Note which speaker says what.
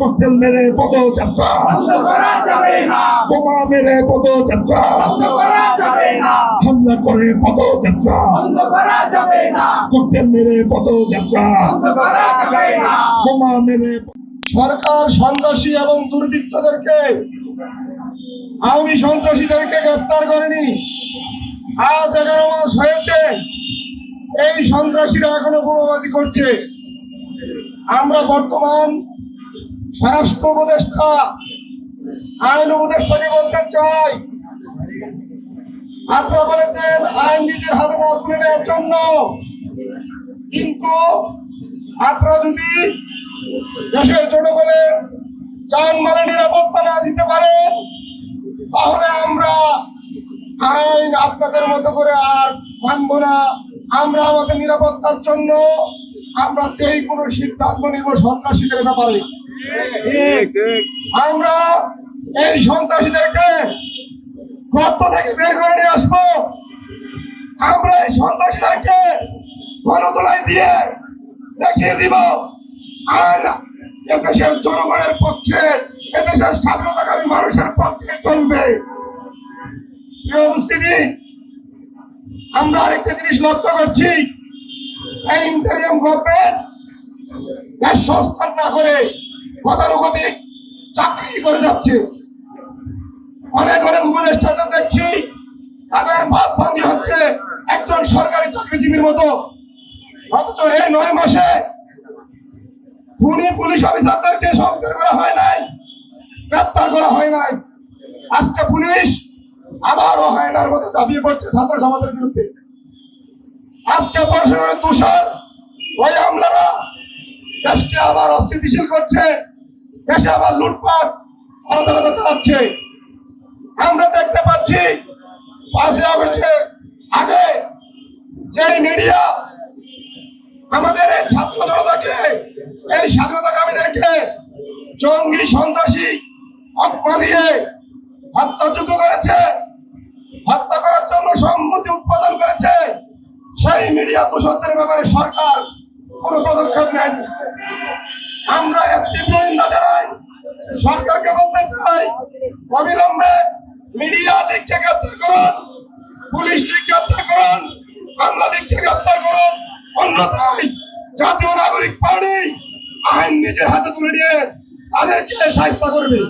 Speaker 1: Cocktail মেরে পদযাত্রা। বোমা মেরে পদযাত্রা। হামলা করে পদযাত্রা। ককটেল মেরে পদযাত্রা। বোমা মেরে সরকার সন্ত্রাসী এবং দুর্বৃত্তদেরকে, আওয়ামী সন্ত্রাসীদেরকে গ্রেপ্তার করেনি। আজ এগারো মাস হয়েছে, এই সন্ত্রাসীরা এখনও বোমাবাজি করছে। আমরা বর্তমান স্বরাষ্ট্র উপদেষ্টা, আইন উপদেষ্টাকে বলতে চাই? আপনারা বলেছেন আইন নিজের হাতে না নেওয়ার জন্য। কিন্তু আপনারা যদি দেশের জনগণের যানমালের নিরাপত্তা না দিতে পারেন, তাহলে আমরা আইন আপনাদের মতো করে আর মানব না। আমরা আমাদের নিরাপত্তার জন্য আমরা যেই কোনো সিদ্ধান্ত নিব সন্ত্রাসীদের ব্যাপারে। আমরা এই সন্ত্রাসীদেরকে গর্ত থেকে বের করে নিয়ে আসব। আমরা এই সন্ত্রাসীদেরকে গণতলায় দিয়ে দেখিয়ে দিব। আর এদেশের জনগণের পক্ষে, এদেশের স্বাধীনতাকামী মানুষের পক্ষে চলবে। আমরা আরেকটা জিনিস লক্ষ্য করছি। এই ইন্টারিয়াম গভর্নমেন্ট সংস্থান না করে গতানুগতিক চাকরি করে যাচ্ছে। অনেক অনেক উপদেষ্টাদের দেখছি, তাদের ভাব ভঙ্গি হচ্ছে একজন সরকারি চাকরিজীবীর মতো। অথচ এই নয় মাসে খুনি পুলিশ অফিসারদেরকে সংস্কার করা হয় নাই, গ্রেপ্তার করা হয় নাই। আজকে পুলিশ আবারও হায়নার মতো চাপিয়ে পড়ছে ছাত্র সমাজের বিরুদ্ধে। আজকে প্রশাসনের তুষার ওই আমলারা দেশকে আবার অস্থিতিশীল করছে। দেশে আবার লুটপাট, অরাজকতা চালাচ্ছে। আমরা দেখতে পাচ্ছি আগে যে মিডিয়া আমাদের এই ছাত্র জনতাকে, এই স্বাধীনতাকামীদেরকে জঙ্গি সন্ত্রাসী অপমা দিয়ে হত্যাযোগ্য করেছে, হত্যা করার জন্য সম্মতি উৎপাদন করেছে, সেই মিডিয়া দোষদের ব্যাপারে সরকার কোনো পদক্ষেপ নেয়নি। আমরা সরকারকে বলতে চাই, অবিলম্বে মিডিয়া লিখে গ্রেপ্তার করুন, পুলিশ লিখে গ্রেপ্তার করুন, বাংলা লিখে গ্রেপ্তার করুন। অন্যথায় জাতীয় নাগরিক পার্টি আইন নিজের হাতে তুলে নিয়ে তাদেরকে সাহিত্য করবে।